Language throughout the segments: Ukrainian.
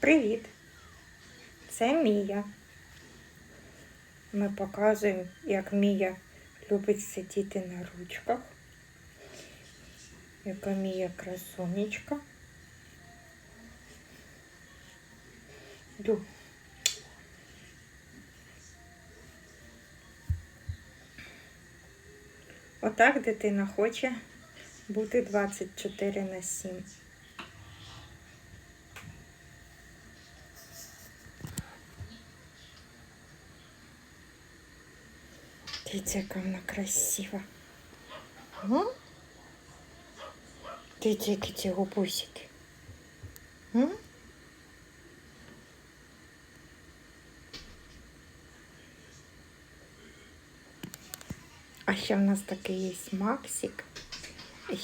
Привіт! Це Мія. Ми показуємо, як Мія любить сидіти на ручках. Яка Мія красунечка. Отак дитина хоче бути 24 на 7. Дивіться, яка вона красива. М? Дивіться, які ці губусики. М? А ще в нас такий є Максик.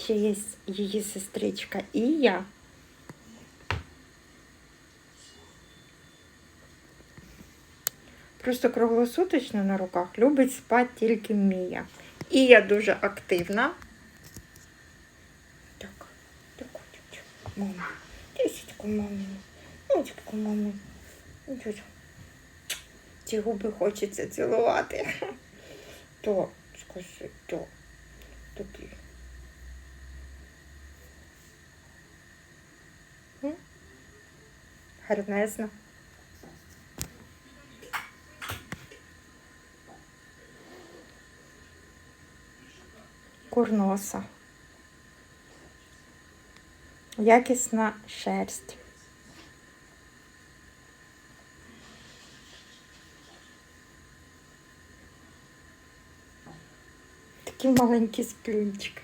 Ще є її сестричка Ія. Просто круглосуточно на руках любить спати тільки Мія. Ія дуже активна. Так, так, мама. Тисячку мамі. Ночку мамі. Ці губи хочеться цілувати. То, скажи, то. М? Гарнезно. Курноса. Якісна шерсть. Маленький сплюнчик.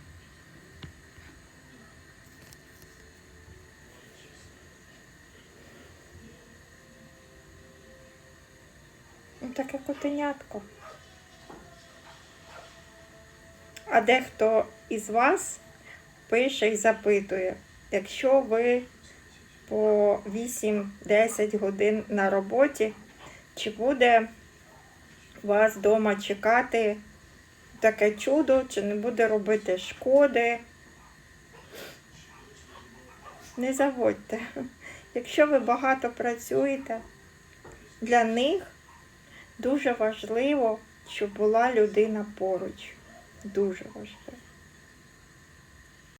Ну, Таке котенятко. А дехто із вас пише і запитує, якщо ви по 8-10 годин на роботі, чи буде вас вдома чекати таке чудо, чи не буде робити шкоди? Не заводьте. Якщо ви багато працюєте, для них дуже важливо, щоб була людина поруч. Дуже важливо.